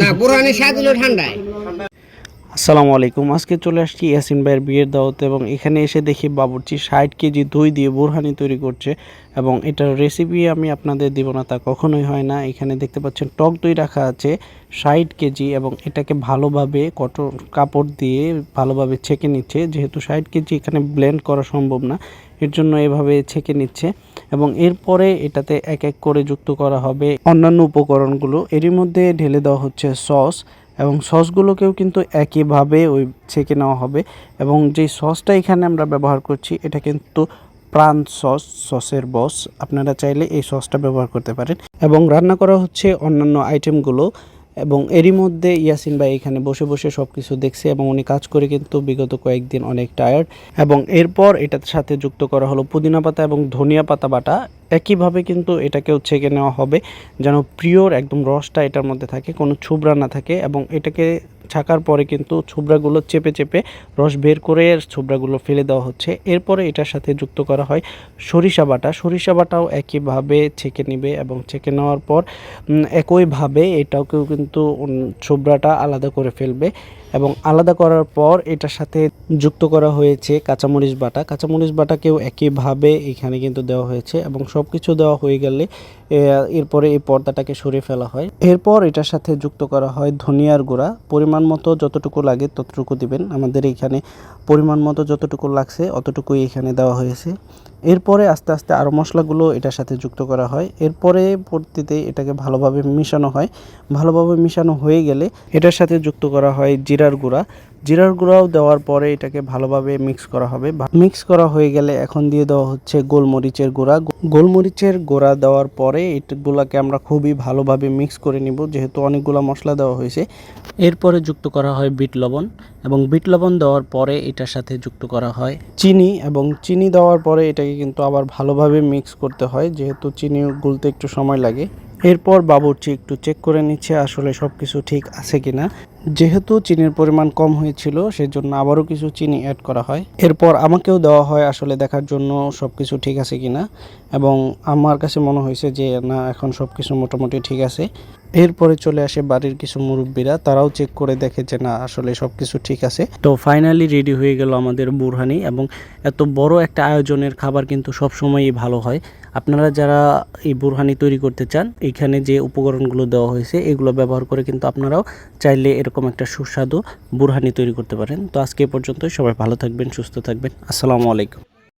না পুরানি স্বাদ ঠান্ডায়। আসসালামু আলাইকুম। আজকে চলে আসছি ইয়াসিন ভাইয়ের বিয়ের দাওয়াতে এবং এখানে এসে দেখি বাবুর্চি ষাট কেজি দই দিয়ে বুরহানি তৈরি করছে এবং এটার রেসিপি আমি আপনাদের দিব না, তা কখনোই হয় না। এখানে দেখতে পাচ্ছেন টক দই রাখা আছে ষাট কেজি এবং এটাকে ভালোভাবে কটন কাপড় দিয়ে ভালোভাবে ছেঁকে নিচ্ছে। যেহেতু ষাট কেজি এখানে ব্লেন্ড করা সম্ভব না, এর জন্য এভাবে ছেঁকে নিচ্ছে এবং এরপরে এটাতে এক এক করে যুক্ত করা হবে অন্যান্য উপকরণগুলো। এরই মধ্যে ঢেলে দেওয়া হচ্ছে সস এবং সসগুলোকেও কিন্তু একইভাবে ওই ছেঁকে নেওয়া হবে এবং যে সসটা এখানে আমরা ব্যবহার করছি, এটা কিন্তু প্রাণ সস, সসের বস। আপনারা চাইলে এই সসটা ব্যবহার করতে পারেন। এবং রান্না করা হচ্ছে অন্যান্য আইটেমগুলো এবং এরই মধ্যে ইয়াসিন ভাই এখানে বসে বসে সব কিছু দেখছে এবং উনি কাজ করে কিন্তু বিগত কয়েকদিন অনেক টায়ার্ড এবং এরপর এটার সাথে যুক্ত করা হলো পুদিনা পাতা এবং ধনিয়া পাতা বাটা। একইভাবে কিন্তু এটাকেও ছেঁকে নেওয়া হবে যেন প্রিয়র একদম রসটা এটার মধ্যে থাকে, কোনো ছুবরা না থাকে এবং এটাকে ছাকার পরে কিন্তু ছুবড়াগুলো চেপে চেপে রস বের করে ছুবড়াগুলো ফেলে দেওয়া হচ্ছে। এরপরে এটার সাথে যুক্ত করা হয় সরিষা বাটা। সরিষা বাটাও একইভাবে ছেঁকে নেবে এবং ছেঁকে নেওয়ার পর একইভাবে এটাকেও কিন্তু ছুবড়াটা আলাদা করে ফেলবে এবং আলাদা করার পর এটার সাথে যুক্ত করা হয়েছে কাঁচামরিচ বাটা। কাঁচামরিচ বাটাকেও একইভাবে এখানে কিন্তু দেওয়া হয়েছে এবং সব কিছু দেওয়া হয়ে গেলে এরপরে এই পর্দাটাকে সরিয়ে ফেলা হয়। এরপর এটার সাথে যুক্ত করা হয় ধনিয়ার গুঁড়া। পরিমাণ মতো যতটুকু লাগে ততটুকু দিবেন। আমাদের এখানে পরিমাণ মতো যতটুকু লাগছে, অতটুকুই এখানে দেওয়া হয়েছে। এরপরে আস্তে আস্তে আরও মশলাগুলো এটার সাথে যুক্ত করা হয়। এরপরে পরবর্তীতে এটাকে ভালোভাবে মিশানো হয়। ভালোভাবে মিশানো হয়ে গেলে এটার সাথে যুক্ত করা হয় জিরার গুঁড়া। জিরার গুঁড়াও দেওয়ার পরে এটাকে ভালোভাবে মিক্স করা হবে। মিক্স করা হয়ে গেলে এখন দিয়ে দেওয়া হচ্ছে গোলমরিচের গুঁড়া। গোলমরিচের গুঁড়া দেওয়ার পরে এগুলাকে আমরা খুবই ভালোভাবে মিক্স করে নিব, যেহেতু অনেকগুলো মশলা দেওয়া হয়েছে। এরপরে যুক্ত করা হয় বিট লবণ এবং বিট লবণ দেওয়ার পরে এটার সাথে যুক্ত করা হয় চিনি এবং চিনি দেওয়ার পরে এটাকে কিন্তু আবার ভালোভাবে মিক্স করতে হয় যেহেতু চিনি গুলতে একটু সময় লাগে। এরপর বাবুর্চি একটু চেক করে নিচ্ছে আসলে সব কিছু ঠিক আছে কিনা। যেহেতু চিনির পরিমাণ কম হয়েছিল, সেজন্য আবারও কিছু চিনি অ্যাড করা হয়। এরপর আমাকেও দেওয়া হয় আসলে দেখার জন্য সব কিছু ঠিক আছে কিনা এবং আমার কাছে মনে হয়েছে যে, না, এখন সব কিছু মোটামুটি ঠিক আছে। এরপরে চলে আসে বাড়ির কিছু মুরব্বীরা, তারাও চেক করে দেখে যে, না, আসলে সব কিছু ঠিক আছে। তো ফাইনালি রেডি হয়ে গেল আমাদের বুরহানি এবং এত বড় একটা আয়োজনের খাবার কিন্তু সব সময়ই ভালো হয়। আপনারা যারা এই বুরহানি তৈরি করতে চান, এখানে যে উপকরণগুলো দেওয়া হয়েছে, এগুলো ব্যবহার করে কিন্তু আপনারাও চাইলে এরকম একটা সুস্বাদু বুরহানি তৈরি করতে পারেন। তো আজকে পর্যন্ত সবাই ভালো থাকবেন, সুস্থ থাকবেন। আসসালামু আলাইকুম।